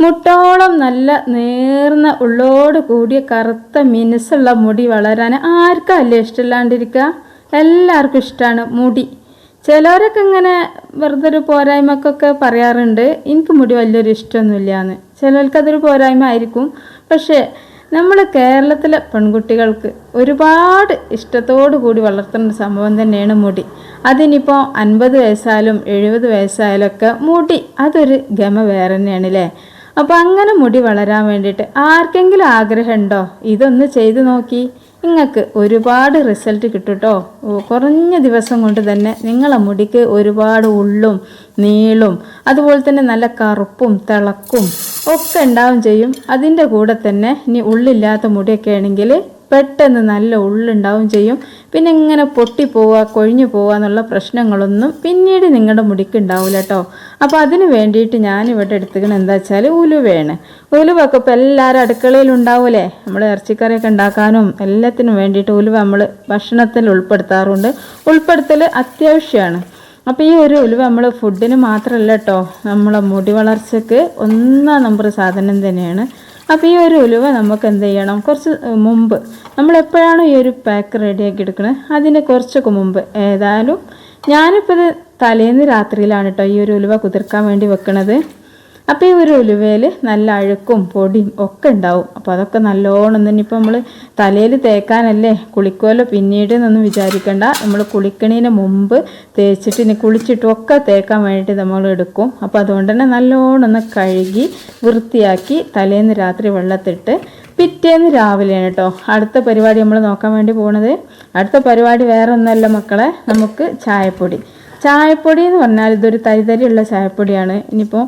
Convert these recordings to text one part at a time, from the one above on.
മുട്ടോളം നല്ല നേർന്ന ഉള്ളോട് കൂടിയ കറുത്ത മിനുസുള്ള മുടി വളരാൻ ആർക്കല്ലേ ഇഷ്ടമില്ലാണ്ടിരിക്കുക എല്ലാവർക്കും ഇഷ്ടമാണ് മുടി. ചിലവരൊക്കെ ഇങ്ങനെ വെറുതെ ഒരു പോരായ്മക്കൊക്കെ പറയാറുണ്ട് എനിക്ക് മുടി വലിയൊരു ഇഷ്ടമൊന്നുമില്ലാന്ന്. ചിലർക്ക് അതൊരു പോരായ്മ ആയിരിക്കും. പക്ഷേ നമ്മൾ കേരളത്തിലെ പെൺകുട്ടികൾക്ക് ഒരുപാട് ഇഷ്ടത്തോടു കൂടി വളർത്തുന്ന സംഭവം തന്നെയാണ് മുടി. അതിനിപ്പോൾ അൻപത് വയസ്സായാലും എഴുപത് വയസ്സായാലും ഒക്കെ മുടി അതൊരു ഗമ വേറെ തന്നെയാണ് അല്ലേ അപ്പോൾ അങ്ങനെ മുടി വളരാൻ വേണ്ടിയിട്ട് ആർക്കെങ്കിലും ആഗ്രഹമുണ്ടോ? ഇതൊന്ന് ചെയ്തു നോക്കി. നിങ്ങൾക്ക് ഒരുപാട് റിസൾട്ട് കിട്ടും കുറഞ്ഞ ദിവസം കൊണ്ട് തന്നെ നിങ്ങളെ മുടിക്ക് ഒരുപാട് ഉള്ളും നീളും അതുപോലെ തന്നെ നല്ല കറുപ്പും തിളക്കും ഒക്കെ ഉണ്ടാവും ചെയ്യും. അതിന്റെ കൂടെ തന്നെ ഇനി ഉള്ളില്ലാത്ത മുടിയൊക്കെ ആണെങ്കിൽ പെട്ടെന്ന് നല്ല ഉള്ളുണ്ടാവും ചെയ്യും. പിന്നെ ഇങ്ങനെ പൊട്ടിപ്പോവുക കൊഴിഞ്ഞു പോവുക എന്നുള്ള പ്രശ്നങ്ങളൊന്നും പിന്നീട് നിങ്ങളുടെ മുടിക്ക് ഉണ്ടാവില്ല കേട്ടോ അപ്പോൾ അതിന് വേണ്ടിയിട്ട് ഞാനിവിടെ എടുത്തുക്കണം എന്താ വെച്ചാൽ ഉലുവയാണ് ഉലുവൊക്കെ ഇപ്പോൾ എല്ലാവരും അടുക്കളയിൽ ഉണ്ടാവൂലേ? നമ്മൾ ഇറച്ചിക്കറിയൊക്കെ ഉണ്ടാക്കാനും എല്ലാത്തിനും വേണ്ടിയിട്ട് ഉലുവ നമ്മൾ ഭക്ഷണത്തിൽ ഉൾപ്പെടുത്താറുണ്ട്. ഉൾപ്പെടുത്തൽ അത്യാവശ്യമാണ് അപ്പോൾ ഈ ഒരു ഉലുവ നമ്മൾ ഫുഡിന് മാത്രമല്ല കേട്ടോ നമ്മളെ മുടി വളർച്ചയ്ക്ക് ഒന്നാം നമ്പർ സാധനം തന്നെയാണ്. അപ്പോൾ ഈ ഒരു ഉലുവ നമുക്ക് എന്ത് ചെയ്യണം? കുറച്ച് മുമ്പ്. നമ്മൾ എപ്പോഴാണോ ഈ ഒരു പാക്ക് റെഡിയാക്കി എടുക്കുന്നത് അതിന് കുറച്ചൊക്കെ മുമ്പ്. ഏതായാലും ഞാനിപ്പോൾ ഇത് തലേന്ന് രാത്രിയിലാണ് കേട്ടോ ഈ ഒരു ഉലുവ കുതിർക്കാൻ വേണ്ടി വെക്കണത്. അപ്പോൾ ഈ ഒരു ഉലുവയിൽ നല്ല അഴുക്കും പൊടിയും ഒക്കെ ഉണ്ടാവും. അപ്പോൾ അതൊക്കെ നല്ലോണം തന്നെ ഇപ്പോൾ നമ്മൾ തലയിൽ തേക്കാനല്ലേ കുളിക്കുമല്ലോ പിന്നീട് എന്നൊന്നും വിചാരിക്കേണ്ട. നമ്മൾ കുളിക്കണതിന് മുമ്പ് തേച്ചിട്ട് ഇനി കുളിച്ചിട്ടും ഒക്കെ തേക്കാൻ വേണ്ടിയിട്ട് നമ്മൾ എടുക്കും. അപ്പോൾ അതുകൊണ്ട് തന്നെ നല്ലോണം ഒന്ന് കഴുകി വൃത്തിയാക്കി തലേന്ന് രാത്രി വെള്ളത്തിട്ട് പിറ്റേന്ന് രാവിലെയാണ് കേട്ടോ അടുത്ത പരിപാടി നമ്മൾ നോക്കാൻ വേണ്ടി പോണത്. അടുത്ത പരിപാടി വേറെ ഒന്നല്ല മക്കളെ നമുക്ക് ചായപ്പൊടി. ചായപ്പൊടി എന്ന് പറഞ്ഞാൽ ഇതൊരു തരിതരിയുള്ള ചായപ്പൊടിയാണ്. ഇനിയിപ്പോൾ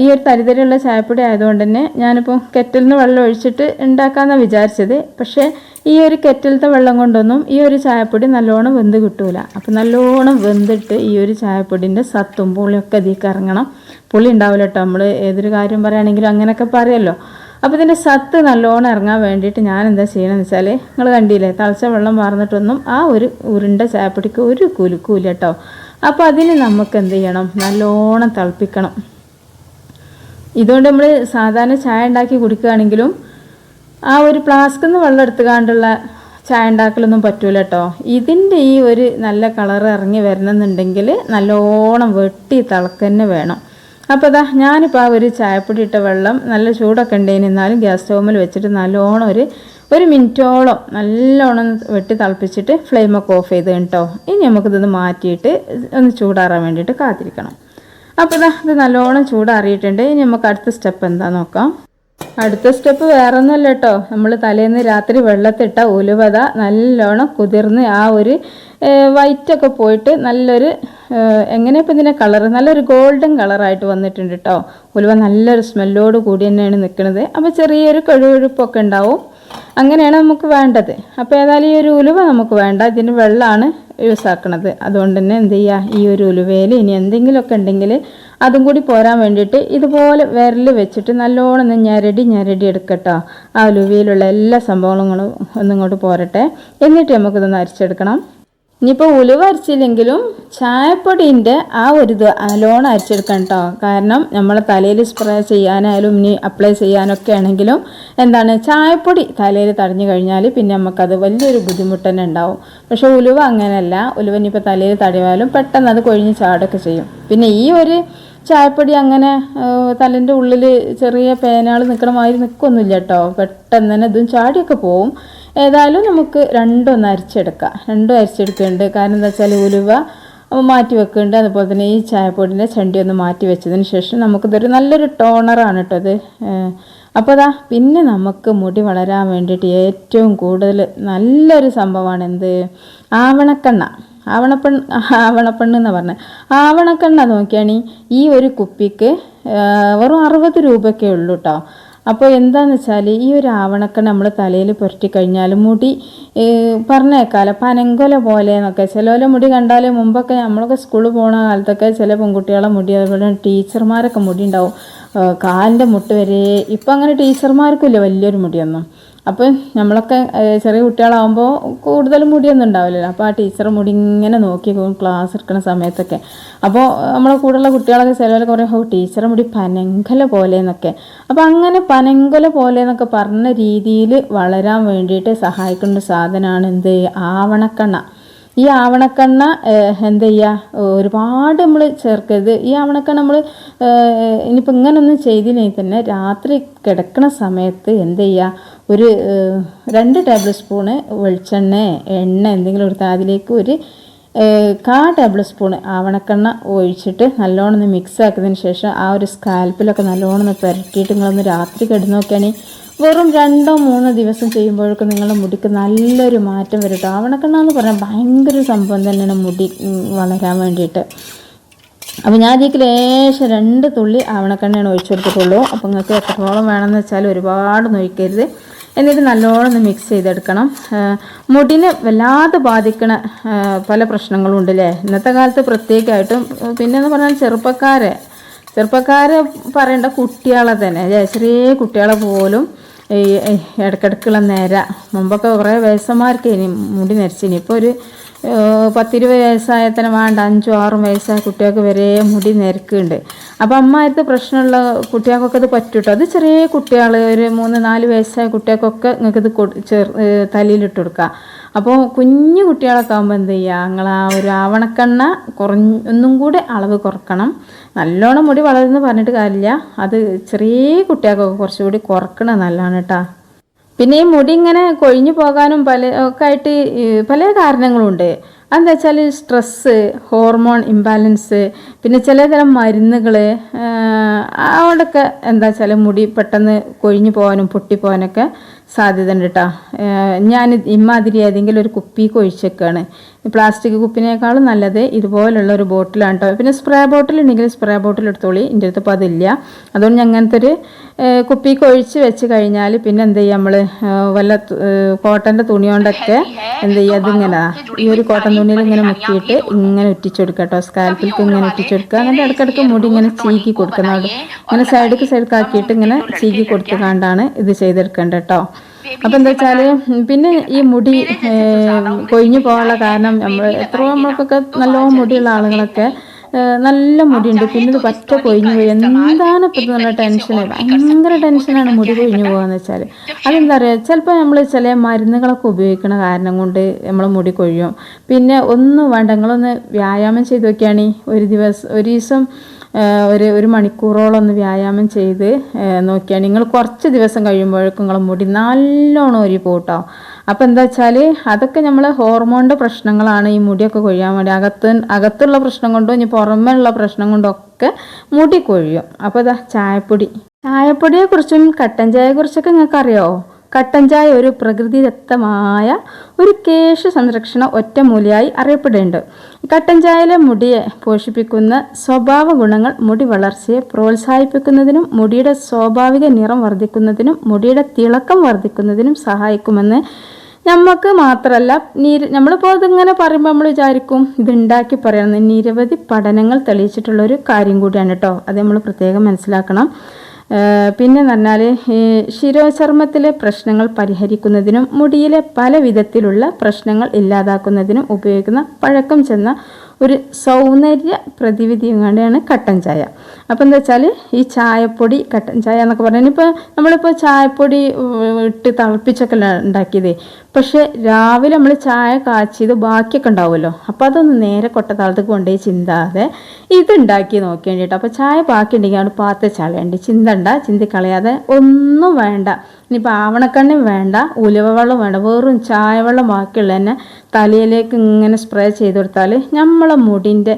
ഈ ഒരു തരിതരിയുള്ള ചായപ്പൊടി ആയതുകൊണ്ട് തന്നെ ഞാനിപ്പോൾ കെറ്റലിന് വെള്ളം ഒഴിച്ചിട്ട് ഉണ്ടാക്കാമെന്നാണ് വിചാരിച്ചത്. പക്ഷേ ഈ ഒരു കെറ്റിലത്തെ വെള്ളം കൊണ്ടൊന്നും ഈ ഒരു ചായപ്പൊടി നല്ലോണം വെന്ത് കിട്ടൂല. അപ്പോൾ നല്ലോണം വെന്തിട്ട് ഈ ഒരു ചായപ്പൊടിന്റെ സത്തും പുളിയൊക്കെ ഇതിലേക്ക് ഇറങ്ങണം. പുളി ഉണ്ടാവില്ല കേട്ടോ നമ്മൾ ഏതൊരു കാര്യം പറയുകയാണെങ്കിലും അങ്ങനെയൊക്കെ പറയല്ലോ. അപ്പോൾ ഇതിന്റെ സത്ത് നല്ലോണം ഇറങ്ങാൻ വേണ്ടിയിട്ട് ഞാൻ എന്താ ചെയ്യണമെന്ന് വെച്ചാൽ നിങ്ങൾ കണ്ടില്ലേ തളച്ച വെള്ളം വാർന്നിട്ടൊന്നും ആ ഒരു ഉരുണ്ട ചായപ്പൊടിക്ക് ഒരു കുലുക്കൂല കേട്ടോ അപ്പോൾ അതിന് നമുക്ക് എന്ത് ചെയ്യണം? നല്ലോണം തിളപ്പിക്കണം. ഇതുകൊണ്ട് നമ്മൾ സാധാരണ ചായ ഉണ്ടാക്കി കുടിക്കുകയാണെങ്കിലും ആ ഒരു ഫ്ലാസ്കിൽ നിന്ന് വെള്ളം എടുത്തുകാണ്ടുള്ള ചായ ഉണ്ടാക്കലൊന്നും പറ്റൂല കേട്ടോ ഇതിന്റെ ഈ ഒരു നല്ല കളർ ഇറങ്ങി വരണമെന്നുണ്ടെങ്കിൽ നല്ലോണം വെട്ടി തിളക്കന്നെ വേണം. അപ്പോൾ അതാ ഞാനിപ്പോൾ ആ ഒരു ചായപ്പൊടി ഇട്ട വെള്ളം നല്ല ചൂടൊക്കെ ഉണ്ടെങ്കിൽ എന്നാലും ഗ്യാസ് സ്റ്റൗമിൽ വെച്ചിട്ട് നല്ലോണം ഒരു ഒരു മിനിറ്റോളം നല്ലോണം വെട്ടി തിളപ്പിച്ചിട്ട് ഫ്ലെയിമൊക്കെ ഓഫ് ചെയ്ത് കേട്ടോ ഇനി നമുക്കിതൊന്ന് മാറ്റിയിട്ട് ഒന്ന് ചൂടാറാൻ വേണ്ടിയിട്ട് കാത്തിരിക്കണം. അപ്പോൾ ഇതാ നല്ലോണം ചൂടാറിയിട്ടുണ്ട്. ഇനി നമുക്ക് അടുത്ത സ്റ്റെപ്പ് എന്താ നോക്കാം. അടുത്ത സ്റ്റെപ്പ് വേറെ ഒന്നുമല്ല കേട്ടോ. നമ്മൾ തലേന്ന് രാത്രി വെള്ളത്തിട്ട ഉലുവത നല്ലോണം കുതിർന്ന് ആ ഒരു വൈറ്റൊക്കെ പോയിട്ട് നല്ലൊരു എങ്ങനെ ഇപ്പം ഇതിന്റെ കളർ നല്ലൊരു ഗോൾഡൻ കളറായിട്ട് വന്നിട്ടുണ്ട് കേട്ടോ. ഉലുവ നല്ലൊരു സ്മെല്ലോട് കൂടി തന്നെയാണ് നിൽക്കുന്നത് അപ്പോൾ ചെറിയൊരു കൊഴുകൊഴുപ്പൊക്കെ ഉണ്ടാവും. അങ്ങനെയാണ് നമുക്ക് വേണ്ടത്. അപ്പോൾ ഏതായാലും ഈ ഒരു ഉലുവ നമുക്ക് വേണ്ട. ഇതിന് വെള്ളമാണ് യൂസ് ആക്കണത്. അതുകൊണ്ട് തന്നെ എന്ത് ചെയ്യുക ഈ ഒരു ഉലുവയിൽ ഇനി എന്തെങ്കിലുമൊക്കെ ഉണ്ടെങ്കിൽ അതും കൂടി പോരാൻ വേണ്ടിയിട്ട് ഇതുപോലെ വിരൽ വെച്ചിട്ട് നല്ലോണം ഞരടി ഞരടി എടുക്കട്ടോ. ആ ലുവിയിലുള്ള എല്ലാ സംഭവങ്ങളും ഒന്നിങ്ങോട്ട് പോരട്ടെ. എന്നിട്ട് നമുക്കിതൊന്ന് അരിച്ചെടുക്കണം. ഇനിയിപ്പോൾ ഉലുവ അരച്ചില്ലെങ്കിലും ചായപ്പൊടിന്റെ ആ ഒരു ഇത് നല്ലോണം അരച്ചെടുക്കണം കേട്ടോ കാരണം നമ്മൾ തലയിൽ സ്പ്രേ ചെയ്യാനായാലും ഇനി അപ്ലൈ ചെയ്യാനൊക്കെ ആണെങ്കിലും എന്താണ് ചായപ്പൊടി തലയിൽ തടഞ്ഞു കഴിഞ്ഞാൽ പിന്നെ നമുക്കത് വലിയൊരു ബുദ്ധിമുട്ട് തന്നെ ഉണ്ടാവും. പക്ഷേ ഉലുവ അങ്ങനെയല്ല. ഉലുവ ഇനിയിപ്പോൾ തലയിൽ തടയാലും പെട്ടെന്ന് അത് കൊഴിഞ്ഞ് ചാടൊക്കെ ചെയ്യും. പിന്നെ ഈ ഒരു ചായപ്പൊടി അങ്ങനെ തലന്റെ ഉള്ളിൽ ചെറിയ പേനകൾ നിൽക്കണ മാതിരി നിൽക്കൊന്നുമില്ല കേട്ടോ. പെട്ടെന്ന് തന്നെ ഇതും ചാടിയൊക്കെ പോവും. ഏതായാലും നമുക്ക് രണ്ടൊന്ന് അരിച്ചെടുക്കാം. രണ്ടും അരിച്ചെടുക്കുന്നുണ്ട്. കാരണം എന്താ വെച്ചാൽ ഉലുവ മാറ്റി വെക്കുന്നുണ്ട്. അതുപോലെ തന്നെ ഈ ചായപ്പൊടിന്റെ ചണ്ടി ഒന്ന് മാറ്റി വെച്ചതിന് ശേഷം നമുക്കിതൊരു നല്ലൊരു ടോണറാണ് കേട്ടോ അത് അപ്പോൾ അതാ പിന്നെ നമുക്ക് മുടി വളരാൻ വേണ്ടിയിട്ട് ഏറ്റവും കൂടുതൽ നല്ലൊരു സംഭവമാണ് എന്ത്? ആവണക്കെണ്ണ. ആവണപ്പെണ്ണ് ആവണപ്പെണ്ണ് എന്ന് പറഞ്ഞത് ആവണക്കെണ്ണ നോക്കിയാണി ഈ ഒരു കുപ്പിക്ക് വെറും അറുപത് രൂപയൊക്കെ ഉള്ളൂ കേട്ടോ അപ്പോൾ എന്താന്ന് വെച്ചാൽ ഈ ഒരു ആവണക്കെണ്ണ നമ്മൾ തലയിൽ പുരട്ടി കഴിഞ്ഞാൽ മുടി പറഞ്ഞേക്കാല പനങ്കൊല പോലെ എന്നൊക്കെ. ചിലവരെ മുടി കണ്ടാൽ മുമ്പൊക്കെ നമ്മളൊക്കെ സ്കൂളിൽ പോകുന്ന കാലത്തൊക്കെ ചില പെൺകുട്ടികളെ മുടി അതുപോലെ ടീച്ചർമാരൊക്കെ മുടി ഉണ്ടാവും. കാലിന്റെ മുട്ട് വരെ. ഇപ്പം അങ്ങനെ ടീച്ചർമാർക്കില്ല വലിയൊരു മുടിയൊന്നും. അപ്പോൾ നമ്മളൊക്കെ ചെറിയ കുട്ടികളാകുമ്പോൾ കൂടുതൽ മുടിയൊന്നും ഉണ്ടാവില്ലല്ലോ. അപ്പോൾ ആ ടീച്ചർ മുടി ഇങ്ങനെ നോക്കി ക്ലാസ് എടുക്കുന്ന സമയത്തൊക്കെ. അപ്പോൾ നമ്മളെ കൂടെയുള്ള കുട്ടികളൊക്കെ ചിലവരൊക്കെ പറയും ഓ ടീച്ചറെ മുടി പനങ്കല പോലെ എന്നൊക്കെ അപ്പോൾ അങ്ങനെ പനങ്കല പോലെ എന്നൊക്കെ പറഞ്ഞ രീതിയിൽ വളരാൻ വേണ്ടിയിട്ട് സഹായിക്കുന്ന സാധനമാണ് എന്ത് ആവണക്കണ്ണ. ഈ ആവണക്കണ്ണ എന്ത് ചെയ്യുക? ഒരുപാട് നമ്മൾ ചേർക്കരുത്. ഈ ആവണക്കണ്ണ നമ്മൾ ഇനിയിപ്പോൾ ഇങ്ങനൊന്നും ചെയ്തില്ലെങ്കിൽ തന്നെ രാത്രി കിടക്കുന്ന സമയത്ത് എന്ത് ചെയ്യുക? ഒരു രണ്ട് ടേബിൾ സ്പൂണ് വെളിച്ചെണ്ണ എണ്ണ എന്തെങ്കിലും എടുത്താൽ അതിലേക്ക് ഒരു കാ ടേബിൾ സ്പൂണ് ആവണക്കെണ്ണ ഒഴിച്ചിട്ട് നല്ലോണം ഒന്ന് മിക്സ് ആക്കിയതിന് ശേഷം ആ ഒരു സ്കാൽപ്പിലൊക്കെ നല്ലോണം ഒന്ന് പുരട്ടിയിട്ട് നിങ്ങളൊന്ന് രാത്രി കിടന്ന് നോക്കുകയാണെങ്കിൽ വെറും രണ്ടോ മൂന്നോ ദിവസം ചെയ്യുമ്പോഴേക്കും നിങ്ങളുടെ മുടിക്ക് നല്ലൊരു മാറ്റം വരും കേട്ടോ ആവണക്കെണ്ണ എന്ന് പറഞ്ഞാൽ ഭയങ്കര സംഭവം തന്നെയാണ് മുടി വളരാൻ വേണ്ടിയിട്ട്. അപ്പോൾ ഞാൻ ഇതിലേക്ക് ലേശം രണ്ട് തുള്ളി ആവണക്കെണ്ണയാണ് ഒഴിച്ചു കൊടുത്തിട്ടുള്ളൂ. അപ്പോൾ നിങ്ങൾക്ക് എത്രത്തോളം വേണമെന്ന് വെച്ചാൽ ഒരുപാട് നൊഴിക്കരുത് എന്നിട്ട് നല്ലോണം മിക്സ് ചെയ്തെടുക്കണം. മുടിനെ വല്ലാതെ ബാധിക്കണ പല പ്രശ്നങ്ങളും ഉണ്ട് അല്ലേ ഇന്നത്തെ കാലത്ത് പ്രത്യേകമായിട്ടും പിന്നെന്ന് പറഞ്ഞാൽ ചെറുപ്പക്കാരെ ചെറുപ്പക്കാരെ പറയേണ്ട കുട്ടികളെ തന്നെ ചെറിയ കുട്ടികളെ പോലും ഈ ഇടക്കിടക്കുള്ള നേര. മുമ്പൊക്കെ കുറേ വയസ്സന്മാർക്ക് ഇനി മുടി നരച്ചിനി. ഇപ്പോൾ ഒരു പത്തിരുപത് വയസ്സായ തന്നെ വേണ്ട അഞ്ചും ആറും വയസ്സായ കുട്ടികൾക്ക് വരെ മുടി നിരക്കുന്നുണ്ട് അപ്പോൾ അമ്മായിട്ട് പ്രശ്നമുള്ള കുട്ടികൾക്കൊക്കെ ഇത് പറ്റൂട്ടോ? അത് ചെറിയ കുട്ടികൾ ഒരു മൂന്ന് നാല് വയസ്സായ കുട്ടികൾക്കൊക്കെ നിങ്ങൾക്ക് ഇത് ചെറു തലയിലിട്ട് കൊടുക്കുക അപ്പോൾ കുഞ്ഞു കുട്ടികളൊക്കെ ആകുമ്പോൾ എന്ത് ചെയ്യുക നിങ്ങൾ ആ ഒരു ആവണക്കെണ്ണ കുറഞ്ഞ് ഒന്നും കൂടെ അളവ് കുറക്കണം. നല്ലോണം മുടി വളരുന്നു പറഞ്ഞിട്ട് കാര്യമില്ല. അത് ചെറിയ കുട്ടികൾക്കൊക്കെ കുറച്ചുകൂടി കുറക്കണം നല്ലതാണ് കേട്ടോ. പിന്നെ ഈ മുടി ഇങ്ങനെ കൊഴിഞ്ഞു പോകാനും പല ഒക്കെ ആയിട്ട് പല കാരണങ്ങളുണ്ട്. അതെന്താ വെച്ചാൽ സ്ട്രെസ്സ് ഹോർമോൺ ഇംബാലൻസ് പിന്നെ ചില തരം മരുന്നുകൾ അവിടെയൊക്കെ എന്താ വെച്ചാൽ മുടി പെട്ടെന്ന് കൊഴിഞ്ഞു പോകാനും പൊട്ടിപ്പോകാനൊക്കെ സാധ്യത ഉണ്ട് കേട്ടോ ഞാൻ ഇമ്മാതിരി ഏതെങ്കിലും ഒരു കുപ്പി ഒഴിച്ചേക്കാണ് പ്ലാസ്റ്റിക് കുപ്പിനേക്കാളും നല്ലത് ഇതുപോലുള്ള ഒരു ബോട്ടിലാണ് കേട്ടോ പിന്നെ സ്പ്രേ ബോട്ടിൽ ഉണ്ടെങ്കിൽ സ്പ്രേ ബോട്ടിൽ എടുത്തോളി. എന്റെ അടുത്ത് ഇപ്പോൾ അതില്ല. അതുകൊണ്ട് ഞാൻ അങ്ങനത്തെ ഒരു കുപ്പി കുപ്പിക്ക് ഒഴിച്ച് വെച്ച് കഴിഞ്ഞാൽ പിന്നെ എന്ത് ചെയ്യുക നമ്മൾ വല്ല കോട്ടന്റെ തുണി കൊണ്ടൊക്കെ എന്ത് ചെയ്യുക അതിങ്ങനെ. ഈ ഒരു കോട്ടൺ തുണിയിൽ ഇങ്ങനെ മുക്കിയിട്ട് ഇങ്ങനെ ഉറ്റിച്ചെടുക്കുക കേട്ടോ സ്കാൽപ്പിൽക്ക് ഇങ്ങനെ ഉറ്റിച്ചെടുക്കുക അങ്ങനെ ഇടയ്ക്കിടയ്ക്ക് മുടി ഇങ്ങനെ ചീക്കി കൊടുക്കുന്നത് ഇങ്ങനെ സൈഡിക്ക് സൈഡിക്ക് ആക്കിയിട്ട് ഇങ്ങനെ ചീക്കി കൊടുത്തുകൊണ്ടാണ് ഇത് ചെയ്തെടുക്കേണ്ടത് കേട്ടോ അപ്പം എന്താ വെച്ചാൽ പിന്നെ ഈ മുടി കൊഴിഞ്ഞു പോകാനുള്ള കാരണം നമ്മൾ എത്രയോ നമ്മൾക്കൊക്കെ നല്ലോണം മുടിയുള്ള ആളുകളൊക്കെ നല്ല മുടിയുണ്ട്. പിന്നെ ഇത് പറ്റ കൊഴിഞ്ഞു പോയി. എന്താണ് ഇപ്പം നല്ല ടെൻഷൻ ഭയങ്കര ടെൻഷനാണ് മുടി കൊഴിഞ്ഞു പോകാന്ന് വെച്ചാൽ അതെന്താ പറയുക ചിലപ്പോൾ നമ്മൾ ചില മരുന്നുകളൊക്കെ ഉപയോഗിക്കുന്ന കാരണം കൊണ്ട് നമ്മൾ മുടി കൊഴിയും. പിന്നെ ഒന്നും വേണ്ട നിങ്ങളൊന്ന് വ്യായാമം ചെയ്ത് നോക്കിയാണെങ്കിൽ ഒരു ദിവസം ഒരു ദിവസം ഒരു ഒരു മണിക്കൂറോളം ഒന്ന് വ്യായാമം ചെയ്ത് നോക്കിയാൽ നിങ്ങൾ കുറച്ച് ദിവസം കഴിയുമ്പോഴേക്കും നിങ്ങളെ മുടി നല്ലോണം ഒരു പോട്ടോ അപ്പോൾ എന്താ വെച്ചാൽ അതൊക്കെ നമ്മൾ ഹോർമോണിന്റെ പ്രശ്നങ്ങളാണ് ഈ മുടിയൊക്കെ കൊഴിയാൻ വേണ്ടി. അകത്ത് അകത്തുള്ള പ്രശ്നം കൊണ്ടും ഇനി പുറമേ ഉള്ള പ്രശ്നം കൊണ്ടും ഒക്കെ മുടി കൊഴിയും. അപ്പോൾ ഇതാ ചായപ്പൊടി. ചായപ്പൊടിയെക്കുറിച്ചും കട്ടൻ ചായയെക്കുറിച്ചൊക്കെ നിങ്ങൾക്ക് അറിയാമോ കട്ടൻ ചായ ഒരു പ്രകൃതിദത്തമായ ഒരു കേശ സംരക്ഷണ ഒറ്റമൂലിയായി അറിയപ്പെടുന്നുണ്ട് കട്ടൻ ചായയിലെ മുടിയെ പോഷിപ്പിക്കുന്ന സ്വഭാവ ഗുണങ്ങൾ മുടി വളർച്ചയെ പ്രോത്സാഹിപ്പിക്കുന്നതിനും മുടിയുടെ സ്വാഭാവിക നിറം വർദ്ധിക്കുന്നതിനും മുടിയുടെ തിളക്കം വർദ്ധിക്കുന്നതിനും സഹായിക്കുമെന്ന് നമുക്ക് മാത്രമല്ല നീര് നമ്മളിപ്പോൾ ഇതിങ്ങനെ പറയുമ്പോൾ നമ്മൾ വിചാരിക്കും ഇത് ഉണ്ടാക്കി പറയണമെന്ന് നിരവധി പഠനങ്ങൾ തെളിയിച്ചിട്ടുള്ള ഒരു കാര്യം കൂടിയാണ് കേട്ടോ അത് നമ്മൾ പ്രത്യേകം മനസ്സിലാക്കണം. പിന്നെ പറഞ്ഞാൽ ശിരോചർമ്മത്തിലെ പ്രശ്നങ്ങൾ പരിഹരിക്കുന്നതിനും മുടിയിലെ പല വിധത്തിലുള്ള പ്രശ്നങ്ങൾ ഇല്ലാതാക്കുന്നതിനും ഉപയോഗിക്കുന്ന പഴക്കം ചെന്ന ഒരു സൗന്ദര്യ പ്രതിവിധിയും കൂടെയാണ് കട്ടൻ ചായ. അപ്പോൾ എന്താ വെച്ചാൽ ഈ ചായപ്പൊടി കട്ടൻ ചായ എന്നൊക്കെ പറഞ്ഞാൽ ഇപ്പോൾ നമ്മളിപ്പോൾ ചായപ്പൊടി ഇട്ട് തിളപ്പിച്ചൊക്കെ ഉണ്ടാക്കിയത്. പക്ഷേ രാവിലെ നമ്മൾ ചായ കാച്ചിയത് ബാക്കിയൊക്കെ ഉണ്ടാവുമല്ലോ. അപ്പോൾ അതൊന്ന് നേരെ കൊട്ട കൊട്ടത്താളത്തേക്ക് കൊണ്ടുപോയി ചിന്താതെ ഇത് ഉണ്ടാക്കി നോക്കി വേണ്ടിയിട്ട്. അപ്പോൾ ചായ ബാക്കി ഉണ്ടെങ്കിൽ അവിടെ പാത്ത ചളയണ്ട് ചിന്തണ്ട ചിന്തി കളയാതെ ഒന്നും വേണ്ട. ഇനിയിപ്പോൾ ആവണക്കണ്ണും വേണ്ട ഉലുവ വെള്ളം വേണ്ട. വെറും ചായ വെള്ളം ബാക്കിയുള്ള തന്നെ തലയിലേക്ക് ഇങ്ങനെ സ്പ്രേ ചെയ്ത് കൊടുത്താൽ നമ്മളെ മുടിന്റെ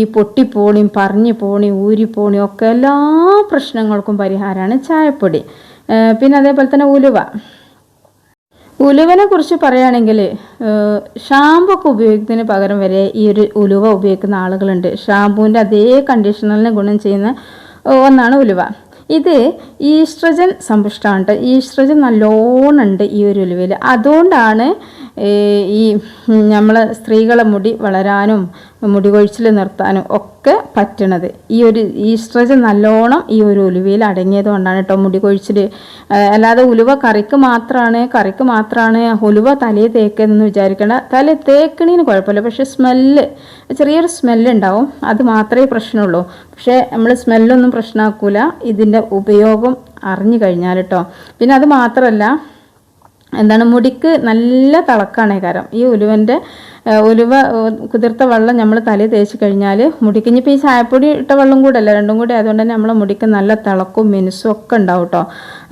ഈ പൊട്ടിപ്പോണിയും പറഞ്ഞു പോണിയും ഒക്കെ എല്ലാ പ്രശ്നങ്ങൾക്കും പരിഹാരമാണ് ചായപ്പൊടി. പിന്നെ അതേപോലെ തന്നെ ഉലുവ. ഉലുവനെ കുറിച്ച് പറയുകയാണെങ്കിൽ ഷാമ്പൊക്കെ ഉപയോഗിക്കുന്നതിന് പകരം വരെ ഈ ഒരു ഉലുവ ഉപയോഗിക്കുന്ന ആളുകളുണ്ട്. ഷാമ്പുവിന്റെ അതേ കണ്ടീഷണറിന് ഗുണം ചെയ്യുന്ന ഒന്നാണ് ഉലുവ. ഇത് ഈസ്ട്രജൻ സമ്പുഷ്ടമാണ് ഈസ്ട്രജൻ നല്ലോണം ഉണ്ട് ഈ ഒരു ഉലുവയിൽ. അതുകൊണ്ടാണ് ഈ നമ്മളെ സ്ത്രീകളെ മുടി വളരാനും മുടി കൊഴിച്ചിൽ നിർത്താനും ഒക്കെ പറ്റണത്. ഈ ഒരു ഈസ്ട്രജൻ നല്ലോണം ഈ ഒരു ഉലുവയിൽ അടങ്ങിയത് കൊണ്ടാണ് കേട്ടോ മുടി കൊഴിച്ചിൽ അല്ലാതെ ഉലുവ കറിക്ക് മാത്രമാണ് കറിക്ക് മാത്രമാണ് ഉലുവ തലയിൽ തേക്കുന്നതെന്ന് വിചാരിക്കേണ്ട. തല തേക്കണീന് കുഴപ്പമില്ല. പക്ഷേ സ്മെല്ല് ചെറിയൊരു സ്മെല്ല് ഉണ്ടാവും. അത് മാത്രമേ പ്രശ്നമുള്ളൂ. പക്ഷേ നമ്മൾ സ്മെല്ലൊന്നും പ്രശ്നമാക്കൂല. ഇതിന്റെ ഉപയോഗം അറിഞ്ഞു കഴിഞ്ഞാൽ കേട്ടോ പിന്നെ അത് മാത്രമല്ല എന്താണ് മുടിക്ക് നല്ല തിളക്കാണ് കാരം. ഈ ഉലുവന്റെ ഉലുവ കുതിർത്ത വെള്ളം നമ്മൾ തലയിൽ തേച്ച് കഴിഞ്ഞാൽ മുടിക്ക്. ഇനിയിപ്പോൾ ഈ ചായപ്പൊടി ഇട്ട വെള്ളം കൂടെ അല്ല രണ്ടും കൂടി ആയതുകൊണ്ട് തന്നെ നമ്മളെ മുടിക്ക് നല്ല തിളക്കും മിനുസും ഒക്കെ ഉണ്ടാവും കേട്ടോ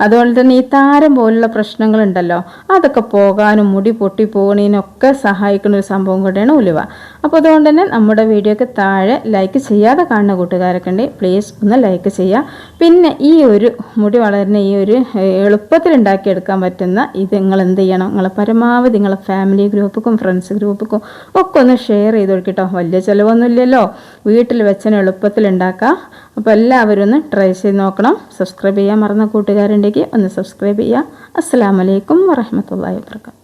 അതുപോലെ തന്നെ ഈ താരം പോലുള്ള പ്രശ്നങ്ങൾ ഉണ്ടല്ലോ അതൊക്കെ പോകാനും മുടി പൊട്ടി പോകണതിനൊക്കെ സഹായിക്കുന്ന ഒരു സംഭവം കൂടെയാണ് ഉലുവ. അപ്പോൾ അതുകൊണ്ട് തന്നെ നമ്മുടെ വീഡിയോക്ക് താഴെ ലൈക്ക് ചെയ്യാതെ കാണുന്ന കൂട്ടുകാരൊക്കെ ഉണ്ട് പ്ലീസ് ഒന്ന് ലൈക്ക് ചെയ്യുക പിന്നെ ഈ ഒരു മുടി വളരുന്ന ഈ ഒരു എളുപ്പത്തിൽ ഉണ്ടാക്കിയെടുക്കാൻ പറ്റുന്ന ഇത് നിങ്ങൾ എന്ത് ചെയ്യണം? നിങ്ങളെ പരമാവധി നിങ്ങളെ ഫാമിലി ഗ്രൂപ്പുക്കും ഫ്രണ്ട്സ് ഗ്രൂപ്പുക്കും ഒക്കെ ഒന്ന് ഷെയർ ചെയ്ത് കൊടുക്കട്ടോ വലിയ ചിലവൊന്നും ഇല്ലല്ലോ വീട്ടിൽ വെച്ചന് എളുപ്പത്തിൽ ഉണ്ടാക്കാം അപ്പോൾ എല്ലാവരും ഒന്ന് ട്രൈ ചെയ്ത് നോക്കണം. സബ്സ്ക്രൈബ് ചെയ്യാൻ മറന്ന കൂട്ടുകാരുണ്ടെങ്കിൽ ഒന്ന് സബ്സ്ക്രൈബ് ചെയ്യുക അസ്സാം വലൈക്കും വറഹമത്തല്ലാ വാബർക്കാത്തു